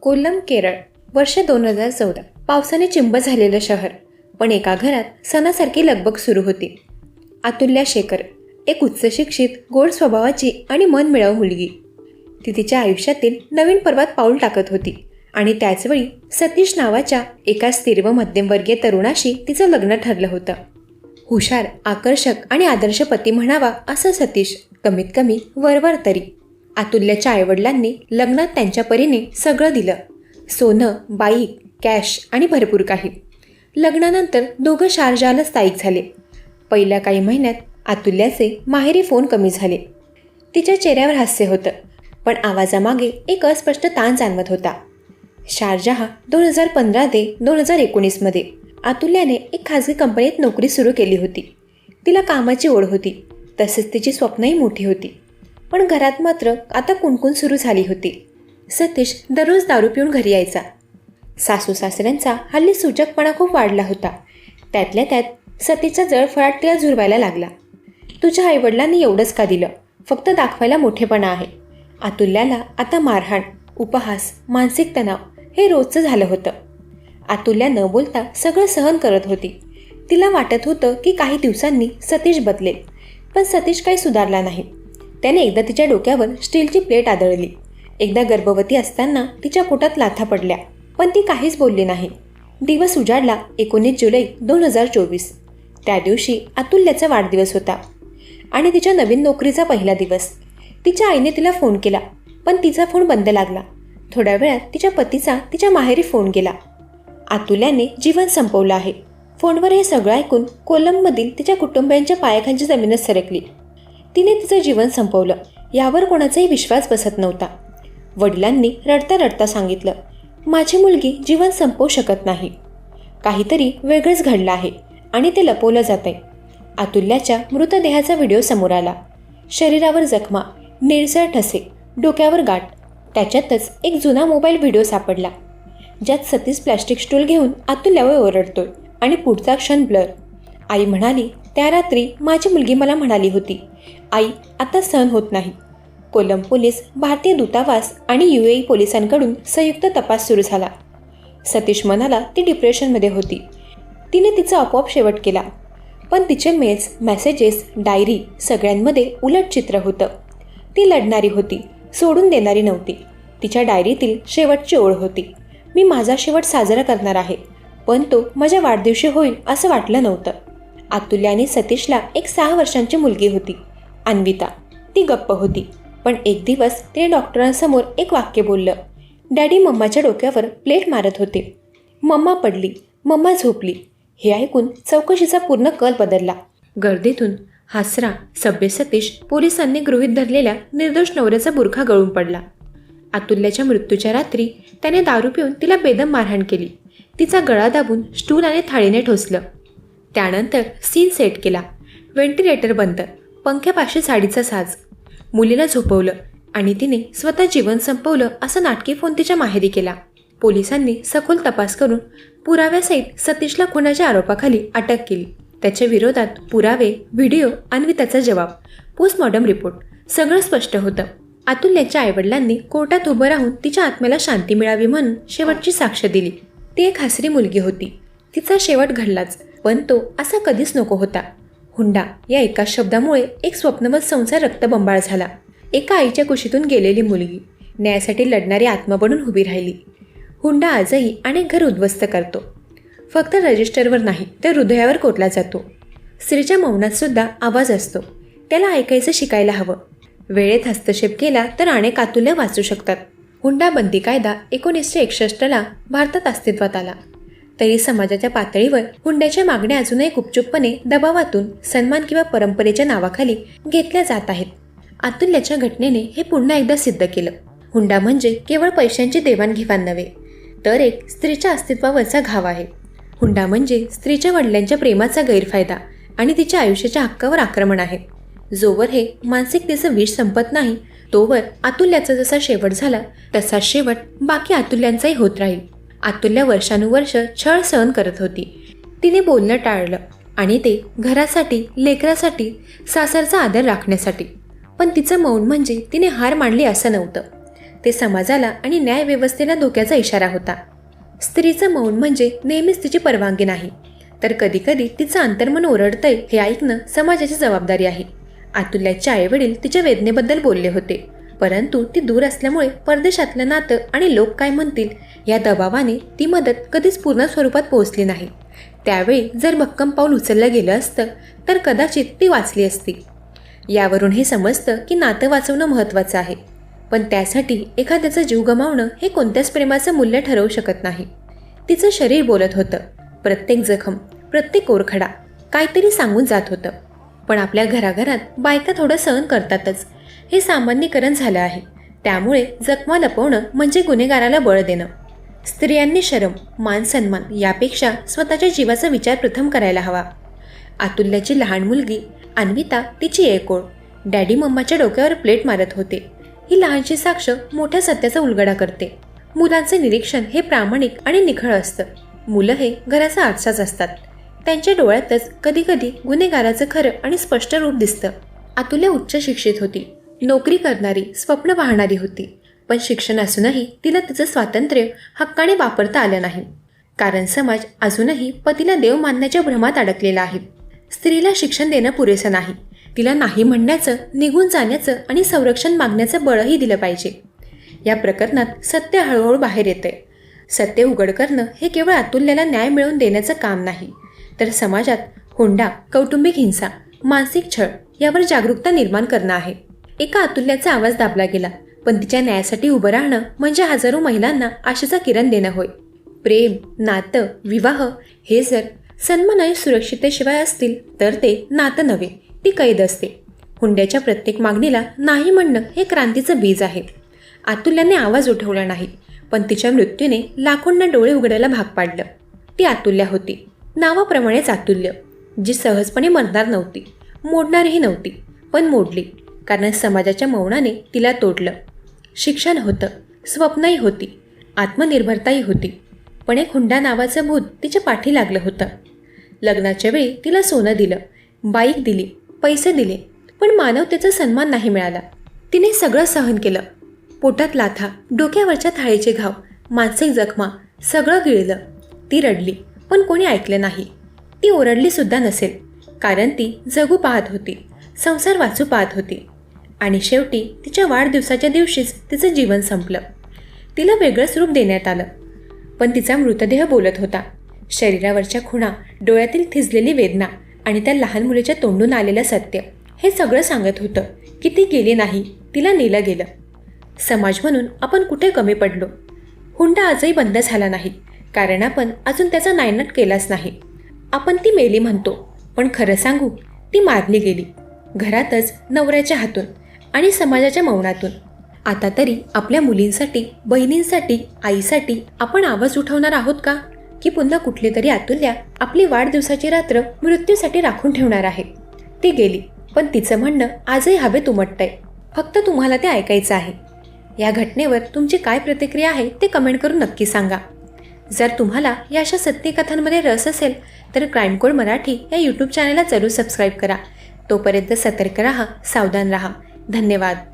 कोल्लम केरळ वर्ष दोन हजार चौदा. पावसाने चिंब झालेलं शहर पण एका घरात सणासारखी लगबग सुरू होती. अतुल्या शेखर एक उच्च शिक्षित गोड स्वभावाची आणि मन मनमिळावू मुलगी. ती तिच्या आयुष्यातील नवीन पर्वात पाऊल टाकत होती आणि त्याचवेळी सतीश नावाच्या एका स्थिर व मध्यमवर्गीय तरुणाशी तिचं लग्न ठरलं होतं. हुशार आकर्षक आणि आदर्श पती म्हणावा असं सतीश कमीत कमी वरवर तरी अतुल्याच्या आईवडिलांनी लग्नात त्यांच्या परीने सगळं दिलं. सोनं बाईक कॅश आणि भरपूर काही. लग्नानंतर दोघं शारजाला स्थायिक झाले. पहिल्या काही महिन्यात अतुल्याचे माहेरी फोन कमी झाले. तिच्या चेहऱ्यावर हास्य होतं पण आवाजामागे एक अस्पष्ट ताण जाणवत होता. शारजहा दोन हजार पंधरा ते दोन हजार एकोणीसमध्ये अतुल्याने एक खाजगी कंपनीत नोकरी सुरू केली होती. तिला कामाची ओढ होती. तसेच तिची स्वप्नही मोठी होती. पण घरात मात्र आता कुणकुण सुरू झाली होती. सतीश दररोज दारू पिऊन घरी यायचा. सासू सासऱ्यांचा हल्ली सूचकपणा खूप वाढला होता. त्यातल्या त्यात सतीचा जळफळाट तिला झुरवायला लागला. तुझ्या आईवडिलांनी एवढंच का दिलं? फक्त दाखवायला मोठेपणा आहे. अतुल्याला आता मारहाण उपहास मानसिक तणाव हे रोजचं झालं होतं. अतुल्या न बोलता सगळं सहन करत होती. तिला वाटत होतं की काही दिवसांनी सतीश बदलेल पण सतीश काही सुधारला नाही. त्याने एकदा तिच्या डोक्यावर स्टीलची प्लेट आदळली. एकदा गर्भवती असताना तिच्या पोटात लाथा पडल्या पण ती काहीच बोलली नाही. दिवस उजाडला एकोणीस जुलै दोन हजार चोवीस. त्या दिवशी अतुल्याचा वाढदिवस होता. आणि तिच्या नवीन नोकरीचा पहिला दिवस. तिच्या आईने तिला फोन केला पण तिचा फोन बंद लागला. थोड्या वेळात तिच्या पतीचा तिच्या माहेरी फोन केला अतुल्याने जीवन संपवलं आहे. फोनवर हे सगळं ऐकून कोलममधील तिच्या कुटुंबियांच्या पायाखांची जमीनच सरकली. तिने तिचं जीवन संपवलं. यावर कोणाचाही विश्वास बसत नव्हता. वडिलांनी रडता रडता सांगितलं माझी मुलगी जीवन संपवू शकत नाही. काहीतरी वेगळंच घडलं आहे आणि ते लपवलं जात आहे अतुल्याच्या मृतदेहाचा व्हिडिओ समोर आला. शरीरावर जखमा निळसळ ठसे डोक्यावर गाठ त्याच्यातच एक जुना मोबाईल व्हिडिओ सापडला. ज्यात सतीश प्लॅस्टिक स्टूल घेऊन अतुल्यावर ओरडतोय आणि पुढचा क्षण ब्लर. आई म्हणाली त्या रात्री माझी मुलगी मला म्हणाली होती आई आता सहन होत नाही. कोलम पोलीस भारतीय दूतावास आणि यू ए पोलिसांकडून संयुक्त तपास सुरू झाला. सतीश म्हणाला ती डिप्रेशनमध्ये होती. तिने तिचा आपोआप शेवट केला. पण तिचे मेल्स मेसेजेस डायरी सगळ्यांमध्ये उलट चित्र होतं. ती लढणारी होती सोडून देणारी नव्हती. तिच्या डायरीतील शेवटची ओळ होती. मी माझा शेवट साजरा करणार आहे पण तो माझ्या वाढदिवशी होईल असं वाटलं नव्हतं. अतुल्य आणि सतीशला एक सहा वर्षांची मुलगी होती. अन्विता ती गप्प होती. पण एक दिवस तिने डॉक्टरांसमोर एक वाक्य बोललं. डॅडी मम्माच्या डोक्यावर प्लेट मारत होते. मम्मा पडली मम्मा झोपली. हे ऐकून चौकशीचा पूर्ण कल बदलला. गर्दीतून हासरा सभ्य सतीश पोलिसांनी गृहीत धरलेल्या निर्दोष नवऱ्याचा बुरखा गळून पडला. अतुल्याच्या मृत्यूच्या रात्री त्याने दारू पिऊन तिला बेदम मारहाण केली. तिचा गळा दाबून स्टूल आणि थाळीने ठोसलं. त्यानंतर सीन सेट केला. व्हेंटिलेटर बंद. पंख्यापाशी साडीचा साज. मुलीला झोपवलं आणि तिने स्वतः जीवन संपवलं असं नाटकी फोन तिच्या माहेरी केला. पोलिसांनी सखोल तपास करून पुराव्यासहित सतीशला खुनाच्या आरोपाखाली अटक केली. त्याच्या विरोधात पुरावे व्हिडिओ आणि त्याचा जबाब पोस्टमॉर्टम रिपोर्ट सगळं स्पष्ट होतं. अतुल्याच्या आईवडिलांनी कोर्टात उभं राहून तिच्या आत्म्याला शांती मिळावी म्हणून शेवटची साक्ष दिली. ती एक हसरी मुलगी होती. तिचा शेवट घडलाच पण तो असा कधीच नको होता. हुंडा या एका शब्दामुळे एक स्वप्नमत संसार रक्तबंबाळ झाला. एका आईच्या कुशीतून गेलेली मुलगी न्यायासाठी लढणारी आत्मा बनून उभी राहिली. हुंडा आजही अनेक घर उद्ध्वस्त करतो. फक्त रजिस्टरवर नाही तर हृदयावर कोटला जातो. स्त्रीच्या मौनात सुद्धा आवाज असतो. त्याला ऐकायचं शिकायला हवं. वेळेत हस्तक्षेप केला तर अनेक आतुल्या वाचू शकतात. हुंडा बंदी कायदा एकोणीसशे एकसष्टला भारतात अस्तित्वात आला. तरी समाजाच्या पातळीवर हुंड्याच्या मागण्या अजूनही गुपचूपपणे दबावातून सन्मान किंवा परंपरेच्या नावाखाली घेतल्या जात आहेत. अतुल्याच्या घटनेने हे पुन्हा एकदा सिद्ध केलं. हुंडा म्हणजे केवळ पैशांची देवाणघेवाण नव्हे तर एक स्त्रीच्या अस्तित्वावरचा घाव आहे. हुंडा म्हणजे स्त्रीच्या वडिलांच्या प्रेमाचा गैरफायदा आणि तिच्या आयुष्याच्या हक्कावर आक्रमण आहे. जोवर हे मानसिकतेचं विष संपत नाही तोवर अतुल्याचा जसा शेवट झाला तसा शेवट बाकी अतुल्यांचाही होत राहील. अतुल्या वर्षानुवर्ष छळ सहन करत होती. तिने बोलणं टाळलं आणि ते घरासाठी लेकरासाठी सासरचा आदर राखण्यासाठी. पण तिचं मौन म्हणजे तिने हार मांडली असं नव्हतं. ते समाजाला आणि न्यायव्यवस्थेला धोक्याचा इशारा होता. स्त्रीचं मौन म्हणजे नेहमीच तिची परवानगी नाही. तर कधीकधी तिचं अंतर्मन ओरडतंय हे ऐकणं समाजाची जबाबदारी आहे. अतुल्याचे आईवडील तिच्या वेदनेबद्दल बोलले होते. परंतु ती दूर असल्यामुळे परदेशातलं नातं आणि लोक काय म्हणतील या दबावाने ती मदत कधीच पूर्ण स्वरूपात पोहोचली नाही. त्यावेळी जर भक्कम पाऊल उचललं गेलं असतं तर कदाचित ती वाचली असती. यावरून हे समजतं की नातं वाचवणं महत्त्वाचं आहे. पण त्यासाठी एखाद्याचा जीव गमावणं हे कोणत्याच प्रेमाचं मूल्य ठरवू शकत नाही. तिचं शरीर बोलत होतं. प्रत्येक जखम प्रत्येक ओरखडा काहीतरी सांगून जात होतं. पण आपल्या घराघरात बायका थोडं सहन करतातच. हे सामान्यीकरण झालं आहे. त्यामुळे जखमा लपवणं म्हणजे गुन्हेगाराला बळ देणं. स्त्रियांनी शरम मान सन्मान यापेक्षा स्वतःच्या जीवाचा विचार प्रथम करायला हवा. अतुल्याची लहान मुलगी अन्विता तिची एकोळ. डॅडी मम्माच्या डोक्यावर प्लेट मारत होते. ही लहानशी साक्ष मोठ्या सत्याचा उलगडा करते. मुलांचे निरीक्षण हे प्रामाणिक आणि निखळ असतं. मुलं हे घराचा आरसाच असतात. त्यांच्या डोळ्यातच कधीकधी गुन्हेगाराचं खरं आणि स्पष्ट रूप दिसतं. अतुल्या उच्च शिक्षित होती. नोकरी करणारी स्वप्न पाहणारी होती. पण शिक्षण असूनही तिला तिचं स्वातंत्र्य हक्काने वापरता आलं नाही. कारण समाज अजूनही पतीला देव मानण्याच्या भ्रमात अडकलेला आहे. स्त्रीला शिक्षण देणं पुरेसं नाही. तिला नाही म्हणण्याचं निघून जाण्याचं आणि संरक्षण मागण्याचं बळही दिलं पाहिजे. या प्रकरणात सत्य हळूहळू बाहेर येतंय. सत्य उघड करणं हे केवळ अतुल्याला न्याय मिळवून देण्याचं काम नाही. तर समाजात हुंडा कौटुंबिक हिंसा मानसिक छळ यावर जागरूकता निर्माण करणं आहे. एका अतुल्याचा आवाज दाबला गेला. पण तिच्या न्यायासाठी उभं राहणं म्हणजे हजारो महिलांना आशेचा किरण देणं होय. प्रेम नातं विवाह हे जर सन्मान आणि सुरक्षिततेशिवाय असतील तर ते नातं नव्हे ती कैद असते. हुंड्याच्या प्रत्येक मागणीला नाही म्हणणं हे क्रांतीचं बीज आहे. अतुल्याने आवाज उठवला नाही पण तिच्या मृत्यूने लाखोंना डोळे उघडायला भाग पाडलं. ती अतुल्या होती. नावाप्रमाणेच अतुल्य जी सहजपणे मरणार नव्हती मोडणारही नव्हती पण मोडली. कारण समाजाच्या मौनाने तिला तोडलं. शिक्षण होतं स्वप्नही होती आत्मनिर्भरताही होती. पण एक हुंडा नावाचं भूत तिच्या पाठी लागलं होतं. लग्नाच्या वेळी तिला सोनं दिलं बाईक दिली पैसे दिले पण मानवतेचा सन्मान नाही मिळाला. तिने सगळं सहन केलं. पोटात लाथा डोक्यावरच्या थाळीचे घाव मानसिक जखमा सगळं गिळलं. ती रडली पण कोणी ऐकलं नाही. ती ओरडली सुद्धा नसेल कारण ती जगू पाहत होती. संसार वाचू पाहत होती. आणि शेवटी तिच्या वाढदिवसाच्या दिवशीच तिचं जीवन संपलं. तिला वेगळंच रूप देण्यात आलं. पण तिचा मृतदेह बोलत होता. शरीरावरच्या खुणा डोळ्यातील थिजलेली वेदना आणि त्या लहान मुलीच्या तोंडून आलेलं सत्य हे सगळं सांगत होतं की ती गेली नाही तिला नेलं गेलं. समाज म्हणून आपण कुठे कमी पडलो? हुंडा आजही बंद झाला नाही. कारण आपण अजून त्याचा नायनाट केलाच नाही. आपण ती मेली म्हणतो पण खरं सांगू ती मारली गेली. घरातच नवऱ्याच्या हातून आणि समाजाच्या मौनातून. आता तरी आपल्या मुलींसाठी बहिणींसाठी आईसाठी आपण आवाज उठवणार आहोत का? की पुन्हा कुठले तरी अतुल्या आपली वाढदिवसाची रात्र मृत्यूसाठी राखून ठेवणार आहे. ती गेली पण तिचं म्हणणं आजही हवेत उमटतंय. फक्त तुम्हाला ते ऐकायचं आहे. या घटनेवर तुमची काय प्रतिक्रिया आहे ते कमेंट करून नक्की सांगा. जर तुम्हाला या अशा सत्यकथांमध्ये रस असेल तर क्राईम कोड मराठी या यूट्यूब चॅनलला जरूर सबस्क्राईब करा. तोपर्यंत सतर्क राहा सावधान राहा. धन्यवाद.